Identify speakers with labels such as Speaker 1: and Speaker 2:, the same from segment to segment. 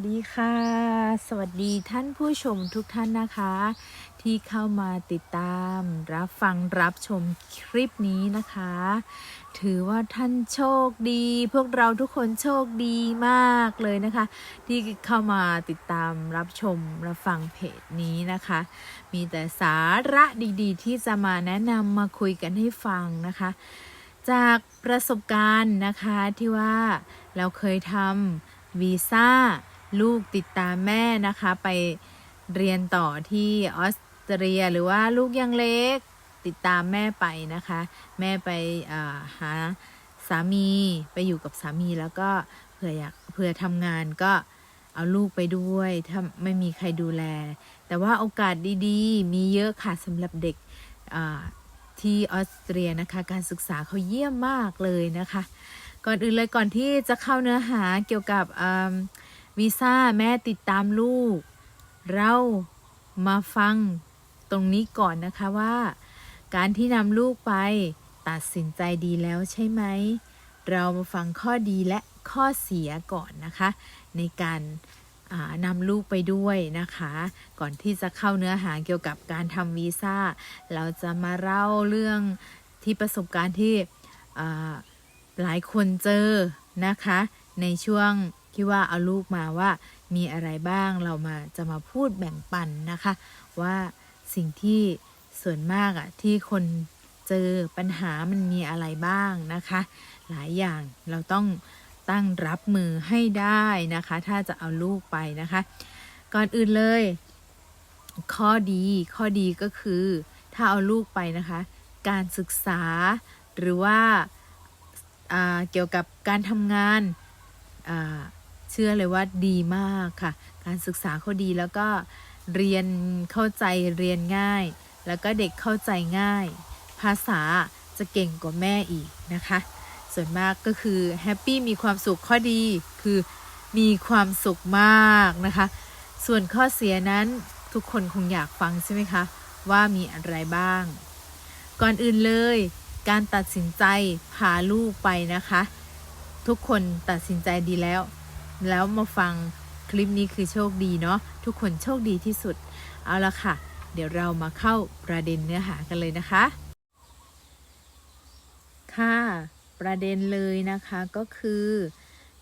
Speaker 1: สวัสดีค่ะ สวัสดีท่านผู้ชมทุกท่านนะคะ ที่เข้ามาติดตามรับฟังรับชมคลิปนี้นะคะ ถือว่าท่านโชคดี พวกเราทุกคนโชคดีมากเลยนะคะ ที่เข้ามาติดตามรับชมรับฟังเพจนี้นะคะ มีแต่สาระดีๆ ที่จะมาแนะนำมาคุยกันให้ฟังนะคะ จากประสบการณ์นะคะที่ว่าเราเคยทำวีซ่า ลูกติดตามแม่นะคะ ไปเรียนต่อที่ออสเตรียหรือว่าลูกยังเล็กติดตามแม่ไปนะคะ แม่ไปาหาสามีไปอยู่กับสามีแล้วก็เผื่ออยากเผื่อทำงานก็เอาลูกไปด้วยถ้าไม่มีใครดูแล แต่ว่าโอกาสดีๆ มีเยอะค่ะสำหรับเด็กที่ออสเตรียนะคะ การศึกษาเขาเยี่ยมมากเลยนะคะ ก่อนอื่นเลยก่อนที่จะเข้าเนื้อหาเกี่ยวกับ วีซ่าแม่ติดตามลูก เรามาฟังตรงนี้ก่อนนะคะว่า การที่นำลูกไปตัดสินใจดีแล้วใช่ไหม เรามาฟังข้อดีและข้อเสียก่อนนะคะ ในการนำลูกไปด้วยนะคะ ก่อนที่จะเข้าเนื้อหาเกี่ยวกับการทำวีซ่า เราจะมาเล่าเรื่องที่ประสบการณ์ที่หลายคนเจอนะคะ ในช่วง ที่ว่าเอาลูกมาว่ามีอะไรบ้างเรามาจะมาพูดแบ่งปันนะคะ ว่าสิ่งที่ส่วนมากอะที่คนเจอปัญหามันมีอะไรบ้างนะคะ หลายอย่างเราต้องตั้งรับมือให้ได้นะคะ ถ้าจะเอาลูกไปนะคะ ก่อนอื่นเลย ข้อดีข้อดีก็คือ ถ้าเอาลูกไปนะคะ การศึกษาหรือว่าอ่าเกี่ยวกับการทำงานอ่า เชื่อเลยว่าดีมากค่ะ การศึกษาเขาดีแล้วก็เรียนเข้าใจเรียนง่าย แล้วก็เด็กเข้าใจง่าย ภาษาจะเก่งกว่าแม่อีกนะคะ ส่วนมากก็คือแฮปปี้มีความสุขข้อดีคือมีความสุขมากนะคะ ส่วนข้อเสียนั้นทุกคนคงอยากฟังใช่ไหมคะ ว่ามีอะไรบ้าง ก่อนอื่นเลย การตัดสินใจพาลูกไปนะคะ ทุกคนตัดสินใจดีแล้ว แล้วมาฟังคลิปนี้คือโชคดีเนาะทุกคนโชคดีที่สุด เอาละค่ะ เดี๋ยวเรามาเข้าประเด็นเนื้อหากันเลยนะคะ ค่ะ ประเด็นเลยนะคะก็คือ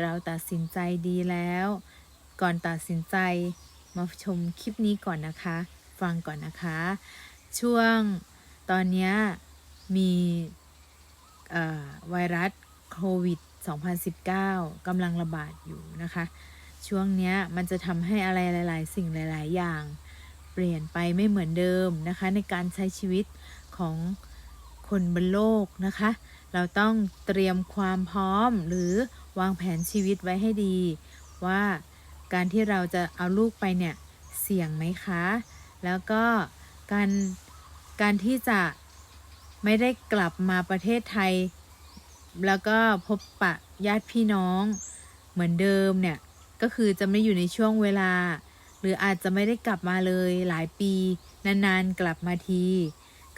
Speaker 1: เราตัดสินใจดีแล้ว ก่อนตัดสินใจมาชมคลิปนี้ก่อนนะคะ ฟังก่อนนะคะ ช่วงตอนนี้มีอ่อไวรัสโควิด 2019กำลังระบาดอยู่นะคะ ช่วงเนี้ยมันจะทำให้อะไรหลาย ๆ สิ่งหลาย ๆ อย่าง เปลี่ยนไปไม่เหมือนเดิมนะคะ ในการใช้ชีวิตของคนบนโลกนะคะ เราต้องเตรียมความพร้อมหรือวางแผนชีวิตไว้ให้ดี ว่าการที่เราจะเอาลูกไปเนี่ยเสี่ยงไหมคะ แล้วก็การการที่จะไม่ได้กลับมาประเทศไทย แล้วก็พบปะญาติพี่น้องเหมือนเดิมเนี่ย ก็คือจะไม่อยู่ในช่วงเวลา หรืออาจจะไม่ได้กลับมาเลยหลายปี นานๆกลับมาที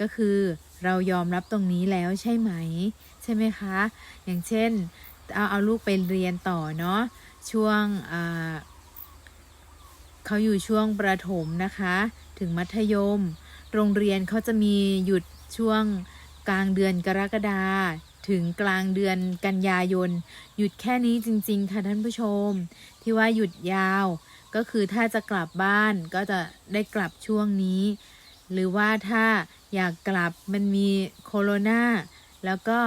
Speaker 1: ก็คือเรายอมรับตรงนี้แล้วใช่ไหม ใช่ไหมคะ อย่างเช่น เอาเอาลูกไปเรียนต่อเนาะช่วงเขาอยู่ช่วงประถมนะคะ ถึงมัธยม โรงเรียนเขาจะมีหยุดช่วงกลางเดือนกรกฎาคม ถึงกลางเดือนกันยายน หยุดแค่นี้จริง ๆ ค่ะท่านผู้ชม ที่ว่าหยุดยาวก็คือถ้าจะกลับบ้านก็จะได้กลับช่วงนี้ หรือว่าถ้าอยากกลับมันมีโคโรนาแล้วก็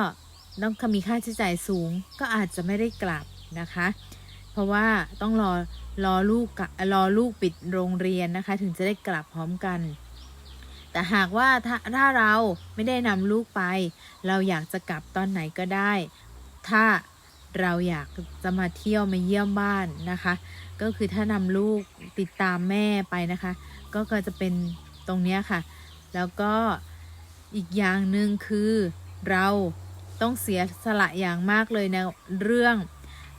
Speaker 1: ต้องมีค่าใช้จ่ายสูงก็อาจจะไม่ได้กลับนะคะ เพราะว่าต้องรอรอลูกกะรอลูกปิดโรงเรียนนะคะ ถึงจะได้กลับพร้อมกัน แต่หากว่าถ้าถ้าเราไม่ได้นำลูกไป เราอยากจะกลับตอนไหนก็ได้ ถ้าเราอยากจะมาเที่ยวมาเยี่ยมบ้านนะคะ ก็คือถ้านำลูกติดตามแม่ไปนะคะ ก็ก็จะเป็นตรงนี้ค่ะ แล้วก็อีกอย่างหนึ่งคือเราต้องเสียสละอย่างมากเลยในเรื่อง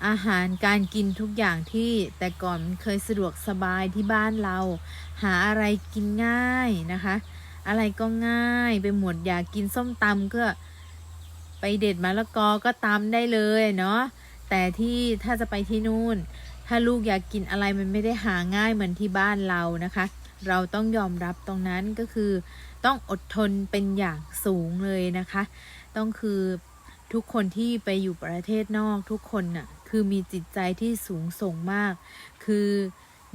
Speaker 1: อาหารการกินทุกอย่างที่แต่ก่อนเคยสะดวกสบายที่บ้านเรา หาอะไรกินง่ายนะคะ อะไรก็ง่ายไปหมดอยากกินส้มตำก็ไปเด็ดมะละกอก็ตำได้เลยเนาะแต่ที่ถ้าจะไปที่นู่นถถ้าลูกอยากกินอะไรมันไม่ได้หาง่ายเหมือนที่บ้านเรานะคะ เราต้องยอมรับตรงนั้นก็คือต้องอดทนเป็นอย่างสูงเลยนะคะ ต้องคือทุกคนที่ไปอยู่ประเทศนอกทุกคนน่ะคือมีจิตใจที่สูงส่งมาก คือ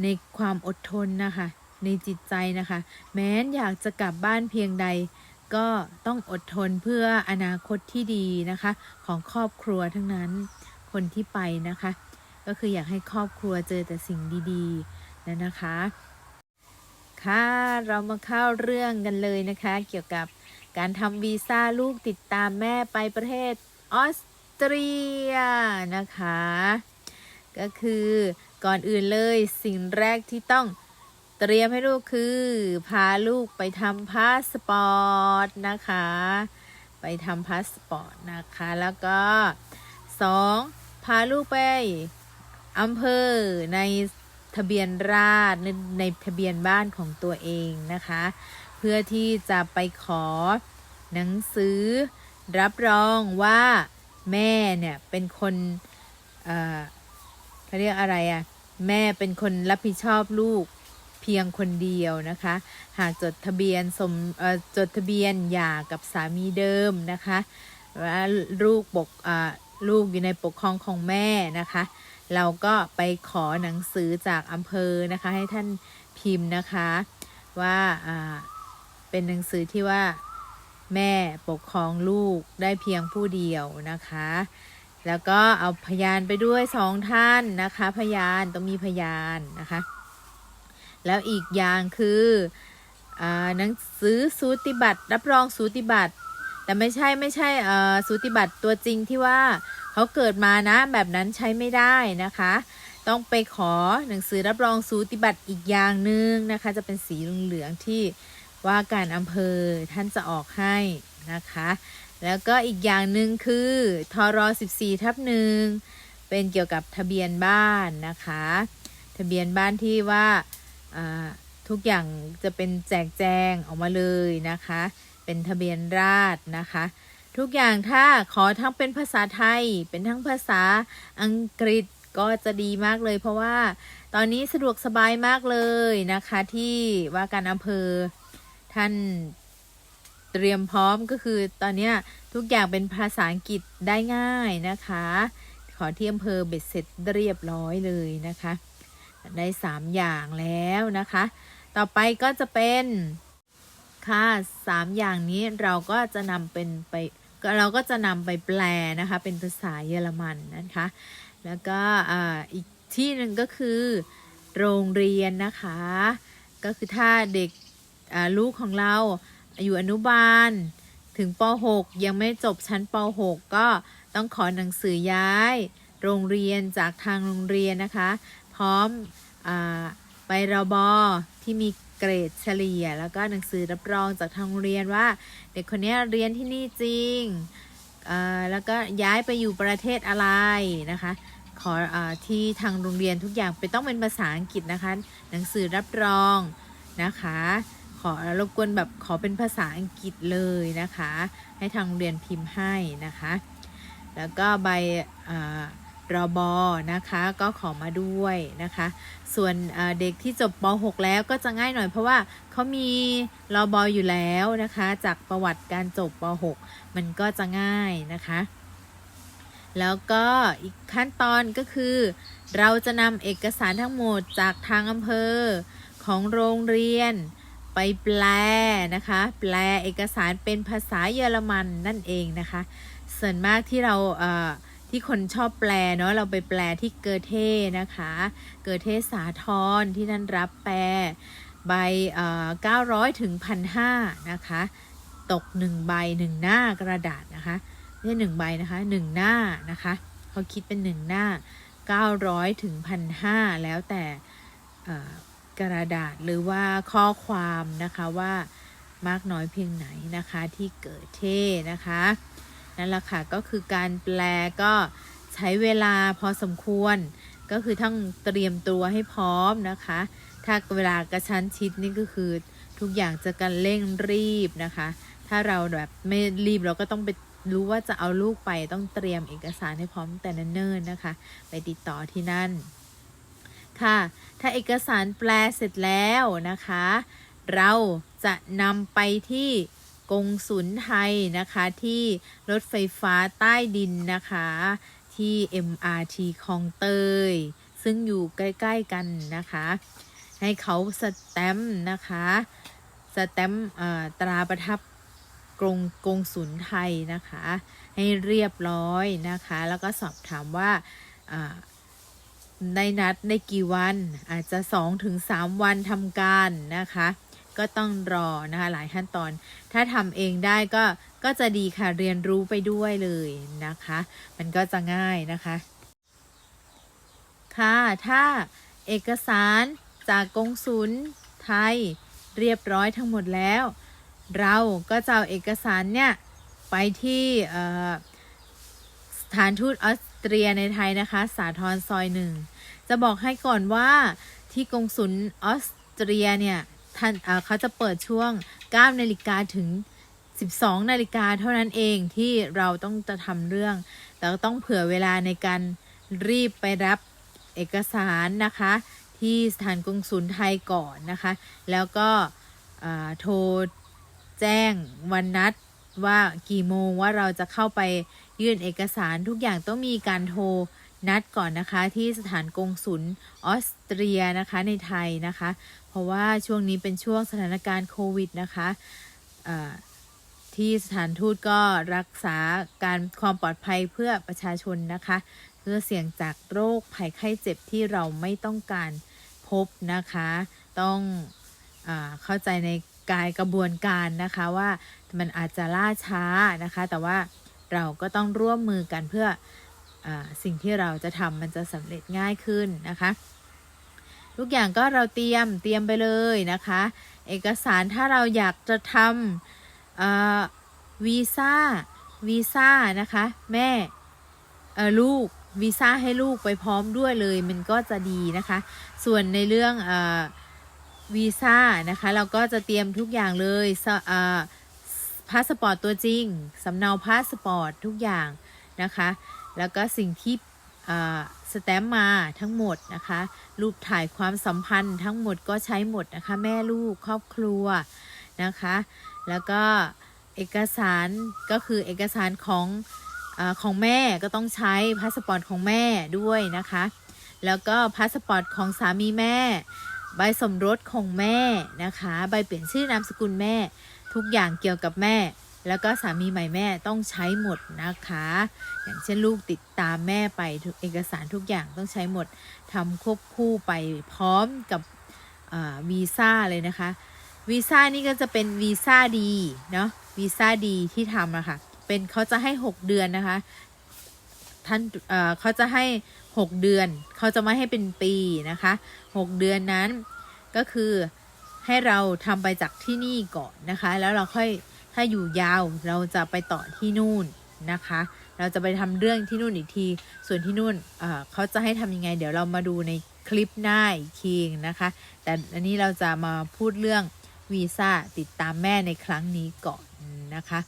Speaker 1: ในความอดทนนะคะ ในจิตใจนะคะ แม้นอยากจะกลับบ้านเพียงใด ก็ต้องอดทนเพื่ออนาคตที่ดีนะคะ ของครอบครัวทั้งนั้นคนที่ไปนะคะ ก็คืออยากให้ครอบครัวเจอแต่สิ่งดีๆนะนะคะ ค่ะเรามาเข้าเรื่องกันเลยนะคะ เกี่ยวกับการทำวีซ่าลูกติดตามแม่ไปประเทศออสเตรียนะคะ ก็คือก่อนอื่นเลยสิ่งแรกที่ต้อง เตรียมให้ลูกคือ พาลูกไปทำพาสปอร์ตนะคะ ไปทำพาสปอร์ตนะคะ แล้วก็สองพาลูกไปอำเภอในทะเบียนราษฎร์ในในทะเบียนบ้านของตัวเองนะคะ เพื่อที่จะไปขอหนังสือรับรองว่าแม่เนี่ยเป็นคนเขาเรียกอะไรอะ่ะ แม่เป็นคนรับผิดชอบลูก พียงคนเดียวนะคะ หากจดทะเบียนสมจดทะเบียนหย่ากับสามีเดิมนะคะว่าลูกปกลูกอยู่ในปกครองของแม่นะคะ เราก็ไปขอหนังสือจากอำเภอนะคะให้ท่านพิมพ์นะคะว่าเป็นหนังสือที่ว่าแม่ปกครองลูกได้เพียงผู้เดียวนะคะ แล้วก็เอาพยานไปด้วยสองท่านนะคะ พยานต้องมีพยานนะคะ แล้วอีกอย่างคืออหนังสือสูติบัตรรับรองสูติบัตร แต่ไม่ใช่ไม่ใช่สูติบัตรตัวจริงที่ว่าเขาเกิดมานะแบบนั้นใช้ไม่ได้นะคะ ต้องไปขอหนังสือรับรองสูติบัตรอีกอย่างหนึ่งนะคะ จะเป็นสีเหลืองที่ว่าการอำเภอท่านจะออกให้นะคะ แล้วก็อีกอย่างหนึ่งคือทร14ทับหนึ่งเป็นเกี่ยวกับทะเบียนบ้านนะคะ ทะเบียนบ้านที่ว่า ทุกอย่างจะเป็นแจกแจงออกมาเลยนะคะ เป็นทะเบียนราษนะคะ ทุกอย่างถ้าขอทั้งเป็นภาษาไทย เป็นทั้งภาษาอังกฤษก็จะดีมากเลย เพราะว่าตอนนี้สะดวกสบายมากเลยนะคะ ที่ว่าการอำเภอท่านเตรียมพร้อมก็คือตอนนี้ทุกอย่างเป็นภาษาอังกฤษได้ง่ายนะคะ ขอที่อำเภอเบ็ดเสร็จเรียบร้อยเลยนะคะ ได้สามอย่างแล้วนะคะ ต่อไปก็จะเป็นค่ะสามอย่างนี้เราก็จะนำเป็นไปเราก็จะนำไปแปลนะคะ เป็นภาษาเยอรมันนะคะ แล้วก็อีกที่หนึ่งก็คือโรงเรียนนะคะ ก็คือถ้าเด็กลูกของเราอยู่อนุบาลถึงป .6 ยังไม่จบชั้นป .6 ก็ต้องขอหนังสือย้าย โรงเรียนจากทางโรงเรียนนะคะ พร้อม ใบรบที่มีเกรดเฉลี่ย แล้วก็หนังสือรับรองจากทางโรงเรียนว่า เด็กคนนี้เรียนที่นี่จริง แล้วก็ย้ายไปอยู่ประเทศอะไรนะคะขออที่ทางโรงเรียนทุกอย่างเป็นต้องเป็นภาษาอังกฤษนะคะ หนังสือรับรองนะคะ ขอรบกวนแบบขอเป็นภาษาอังกฤษเลยนะคะ ให้ทางโรงเรียนพิมพ์ให้นะคะ แล้วก็ใบ รอบนะคะก็ขอมาด้วยนะคะ ส่วนเด็กที่จบป .6 แล้วก็จะง่ายหน่อยเพราะว่าเขามีรอบออยู่แล้วนะคะ จากประวัติการจบป .6 มันก็จะง่ายนะคะ แล้วก็อีกขั้นตอนก็คือ เราจะนำเอกสารทั้งหมดจากทางอำเภอของโรงเรียนไปแปลนะคะ แปลเอกสารเป็นภาษาเยอรมันนั่นเองนะคะ ส่วนมากที่เราเอ่อ ที่คนชอบแปลเนาะเราไปแปลที่เกอเท่นะคะ เกอเทสาทรที่นั่นรับแปลใบเอ่อ900ถึง1,500นะคะ ตก1ใบ1หน้ากระดาษนะคะไม่ใช่1ใบนะคะ1หน้านะคะเขาคิดเป็น1หน้า900ถึง1,500แล้วแต่กระดาษหรือว่าข้อความนะคะว่ามากน้อยเพียงไหนนะคะที่เกิดเท่นะคะ นั่นแหละค่ะก็คือการแปลก็ใช้เวลาพอสมควร ก็คือต้องเตรียมตัวให้พร้อมนะคะ ถ้าเวลากระชั้นชิดนี่ก็คือทุกอย่างจะกันเร่งรีบนะคะ ถ้าเราแบบไม่รีบเราก็ต้องไปรู้ว่าจะเอาลูกไปต้องเตรียมเอกสารให้พร้อมแต่เนิ่นๆนะคะ ไปติดต่อที่นั่น ค่ะ ถ้าเอกสารแปลเสร็จแล้วนะคะ เราจะนำไปที่ กงสุลไทยนะคะ ที่รถไฟฟ้าใต้ดินนะคะ ที่ MRT คลองเตย ซึ่งอยู่ใกล้ ๆ กันนะคะ ให้เขาสแตมป์นะคะสแตมป์เอ่อตราประทับกรงกงสุลไทยนะคะ ให้เรียบร้อยนะคะ แล้วก็สอบถามว่าอ่าได้นัดได้กี่วันอาจจะ 2-3 วันทำการนะคะ ก็ต้องรอนะคะหลายขั้นตอน ถ้าทำเองได้ก็ก็จะดีค่ะเรียนรู้ไปด้วยเลยนะคะ มันก็จะง่ายนะคะ ค่ะ ถ้าเอกสารจากกงสุลไทยเรียบร้อยทั้งหมดแล้ว เราก็จะเอาเอกสารเนี่ย ไปที่สถานทูตออสเตรียในไทยนะคะ สาทรซอยหนึ่ง จะบอกให้ก่อนว่าที่กงสุลออสเตรียเนี่ย ท่านเขาจะเปิดช่วง 9 นาฬิกาถึง 12 นาฬิกาเท่านั้นเองที่เราต้องจะทำเรื่อง แต่ต้องเผื่อเวลาในการรีบไปรับเอกสารนะคะ ที่สถานกงสุลไทยก่อนนะคะ แล้วก็โทรแจ้งวันนัดว่ากี่โมงว่าเราจะเข้าไปยื่นเอกสารทุกอย่างต้องมีการโทรนัดก่อนนะคะที่สถานกงสุลออสเตรียนะคะในไทยนะคะ ราะว่าช่วงนี้เป็นช่วงสถานการณ์โควิดนะคะที่สถานทูตก็รักษาการความปลอดภัยเพื่อประชาชนนะคะ เพื่อเสี่ยงจากโรคภัยไข้เจ็บที่เราไม่ต้องการพบนะคะ ต้องอเข้าใจในกายกระบวนการนะคะว่ามันอาจจะล่าช้านะคะ แต่ว่าเราก็ต้องร่วมมือกันเพื่ออสิ่งที่เราจะทำมันจะสำเร็จง่ายขึ้นนะคะ ทุกอย่างก็เราเตรียมเตรียมไปเลยนะคะ เอกสารถ้าเราอยากจะทำวีซ่าวีซ่านะคะ แม่ลูกวีซ่าให้ลูกไปพร้อมด้วยเลยมันก็จะดีนะคะ ส่วนในเรื่องอวีซ่านะคะ เราก็จะเตรียมทุกอย่างเลยพาสปอร์ตตัวจริงสำเนาพาสปอร์ตทุกอย่างนะคะ แล้วก็สิ่งที่ สแตมมาทั้งหมดนะคะ รูปถ่ายความสัมพันธ์ทั้งหมดก็ใช้หมดนะคะ แม่ลูกครอบครัวนะคะ แล้วก็เอกสารก็คือเอกสารของอของแม่ก็ต้องใช้พาสปอร์ตของแม่ด้วยนะคะ แล้วก็พาสปอร์ตของสามีแม่ ใบสมรสของแม่นะคะ ใบเปลี่ยนชื่อนามสกุลแม่ ทุกอย่างเกี่ยวกับแม่ แล้วก็สามีใหม่แม่ต้องใช้หมดนะคะ อย่างเช่นลูกติดตามแม่ไปเอกสารทุกอย่างต้องใช้หมดทำควบคู่ไปพร้อมกับวีซ่าเลยนะคะวีซ่านี่ก็จะเป็นวีซ่าดีเนาะวีซ่าดีที่ทำอะค่ะเป็นเขาจะให้ 6 เดือนนะคะท่านเเขาจะให้ 6 เดือน เขาจะไม่ให้เป็นปีนะคะ 6 เดือนนั้นก็คือให้เราทำไปจากที่นี่ก่อนนะคะ แล้วเราค่อย ถ้าอยู่ยาวเราจะไปต่อที่นู่นนะคะ เราจะไปทำเรื่องที่นู่นอีกที ส่วนที่นู่นเเขาจะให้ทำยังไง เดี๋ยวเรามาดูในคลิปหน้าอีกทีนะคะ แต่อันนี้เราจะมาพูดเรื่องวีซ่าติดตามแม่ในครั้งนี้ก่อนนะคะ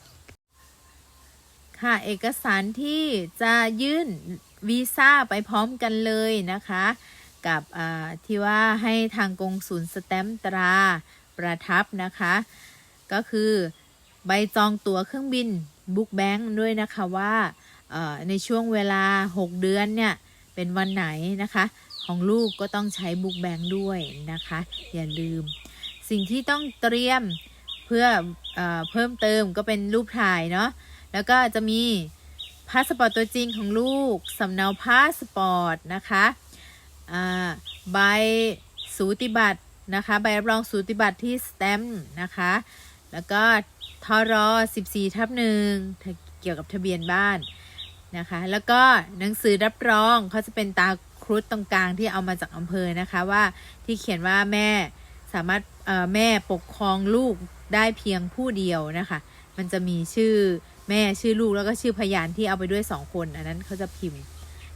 Speaker 1: ค่ะเอกสารที่จะยื่นวีซ่าไปพร้อมกันเลยนะคะ กับที่ว่าให้ทางกงศูนย์สแตมป์ตราประทับนะคะ ก็คือ ใบจองตั๋วเครื่องบินบุ๊กแบงค์ด้วยนะคะว่าในช่วงเวลา 6 เดือนเนี่ย เป็นวันไหนนะคะ ของลูกก็ต้องใช้บุ๊กแบงค์ด้วยนะคะ อย่าลืม สิ่งที่ต้องเตรียมเพื่อเอเพิ่มเติมก็เป็นรูปถ่ายเนาะแล้วก็จะมีพาสปอร์ตตัวจริงของลูกสำเนาพาสปอร์ตนะคะใบสูติบัตรนะคะ ใบรับรองสูติบัตรที่สแตมป์นะคะ แล้วก็ทรอ14ทับหนึ่งเกี่ยวกับทะเบียนบ้านนะคะ แล้วก็หนังสือรับรองเขาจะเป็นตาครุฑตรงกลางที่เอามาจากอำเภอนะคะว่าที่เขียนว่าแม่สามารถแม่ปกครองลูกได้เพียงผู้เดียวนะคะ มันจะมีชื่อแม่ชื่อลูกแล้วก็ชื่อพยานที่เอาไปด้วยสองคน อันนั้นเขาจะพิมพ์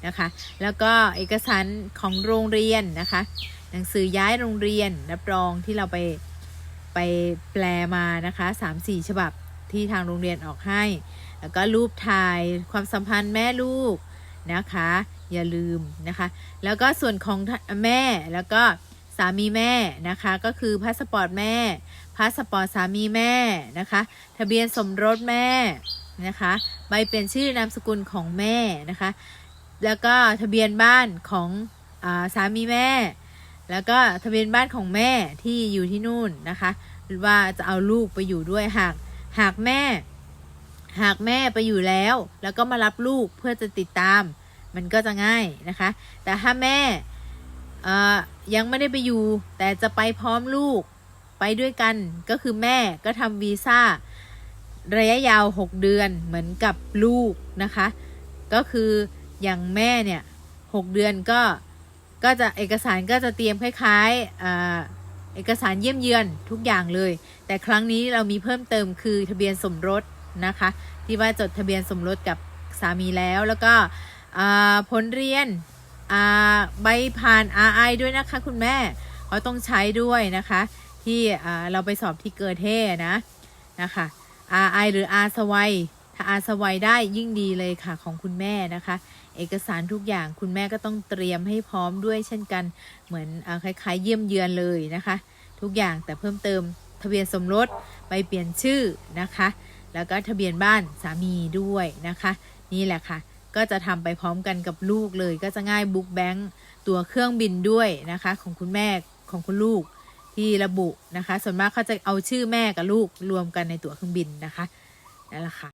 Speaker 1: นะคะ แล้วก็เอกสารของโรงเรียนนะคะ หนังสือย้ายโรงเรียนรับรองที่เราไป ไปแปลมานะคะสามสี่ฉบับที่ทางโรงเรียนออกให้ แล้วก็รูปถ่ายความสัมพันธ์แม่ลูกนะคะ อย่าลืมนะคะ แล้วก็ส่วนของแม่แล้วก็สามีแม่นะคะก็คือพาสปอร์ตแม่พาสปอร์ตสามีแม่นะคะ ทะเบียนสมรสแม่นะคะใบเปลี่ยนชื่อนามสกุลของแม่นะคะ แล้วก็ทะเบียนบ้านของอสามีแม่ แล้วก็ทะเบียนบ้านของแม่ที่อยู่ที่นู่นนะคะว่าจะเอาลูกไปอยู่ด้วยหากหากแม่ หากแม่ไปอยู่แล้ว แล้วก็มารับลูกเพื่อจะติดตาม มันก็จะง่ายนะคะ แต่ถ้าแม่ยังไม่ได้ไปอยู่ แต่จะไปพร้อมลูกไปด้วยกันก็คือแม่ก็ทำวีซ่าระยะยาว 6 เดือนเหมือนกับลูกนะคะ ก็คืออย่างแม่เนี่ย 6 เดือนก็ ก็จะเอกสารก็จะเตรียมคล้ายๆเอกสารเยี่ยมเยือนทุกอย่างเลย แต่ครั้งนี้เรามีเพิ่มเติมคือทะเบียนสมรสนะคะ ที่ว่าจดทะเบียนสมรสกับสามีแล้วแล้วก็ผลเรียนใบผ่าน RI ด้วยนะคะคุณแม่เขาต้องใช้ด้วยนะคะ ที่เราไปสอบที่เกิดเทนะนะคะ RI หรือ R สวัยถ้า R สวัยได้ยิ่งดีเลยค่ะของคุณแม่นะคะ เอกสารทุกอย่างคุณแม่ก็ต้องเตรียมให้พร้อมด้วยเช่นกันเหมือนอคล้ายๆ เยี่ยมเยือนเลยนะคะ ทุกอย่างแต่เพิ่มเติมทะเบียนสมรสไปเปลี่ยนชื่อนะคะ แล้วก็ทะเบียนบ้านสามีด้วยนะคะ นี่แหละค่ะ ก็จะทำไปพร้อมกันกับลูกเลยก็จะง่ายบุ๊กแบงค์ตัวเครื่องบินด้วยนะคะ ของคุณแม่ของคุณลูกที่ระบุนะคะ ส่วนมากเขาจะเอาชื่อแม่กับลูกรวมกันในตั๋วเครื่องบินนะคะนั่นแหละค่ะ